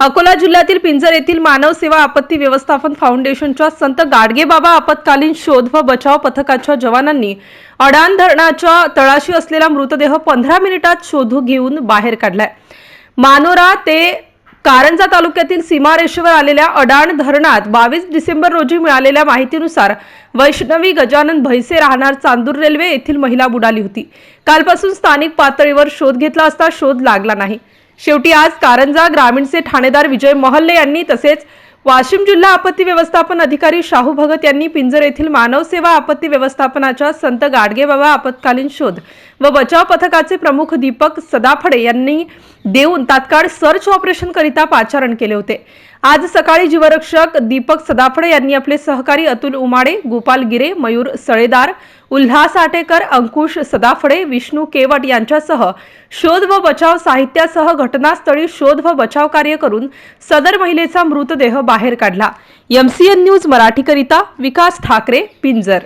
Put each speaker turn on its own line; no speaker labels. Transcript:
अकोला जिल्ह्यातील पिंजर येथील मानव सेवा आपत्ती व्यवस्थापन फाउंडेशनच्या संत गाडगेबाबा आपत्कालीन शोध व बचाव पथकाच्या जवानांनी अडाण धरणाच्या तळाशी असलेला मृतदेह पंधरा मिनिटात शोधू घेऊन बाहेर काढलाय. मानोरा ते कारंजा तालुक्यातील सीमारेषेवर आलेल्या अडाण धरणात बावीस डिसेंबर रोजी मिळालेल्या माहितीनुसार वैष्णवी गजानन भैसे राहणार चांदूर रेल्वे येथील महिला बुडाली होती. कालपासून स्थानिक पातळीवर शोध घेतला असता शोध लागला नाही. शेवटी आज कारंजा ग्रामीणचे ठाणेदार विजय महल्ले यांनी तसेच वाशिम जिल्हा आपत्ती व्यवस्थापन अधिकारी शाहू भगत यांनी पिंजर येथील मानव सेवा आपत्ती व्यवस्थापनाच्या संत गाडगेबाबा आपत्कालीन शोध व बचाव पथकाचे प्रमुख दीपक सदाफडे यांनी देऊन तात्काळ सर्च ऑपरेशन करिता पाचारण केले होते. आज सकाळी जीवरक्षक दीपक सदाफडे यांनी आपले सहकारी अतुल उमाडे गोपाल गिरे मयूर सळेदार उल्हास आटेकर अंकुश सदाफडे विष्णू केवट यांच्यासह शोध व बचाव साहित्यासह घटनास्थळी शोध व बचाव कार्य करून सदर महिलेचा मृतदेह बाहेर काढला. एमसीएन न्यूज मराठीकरिता विकास ठाकरे पिंजर.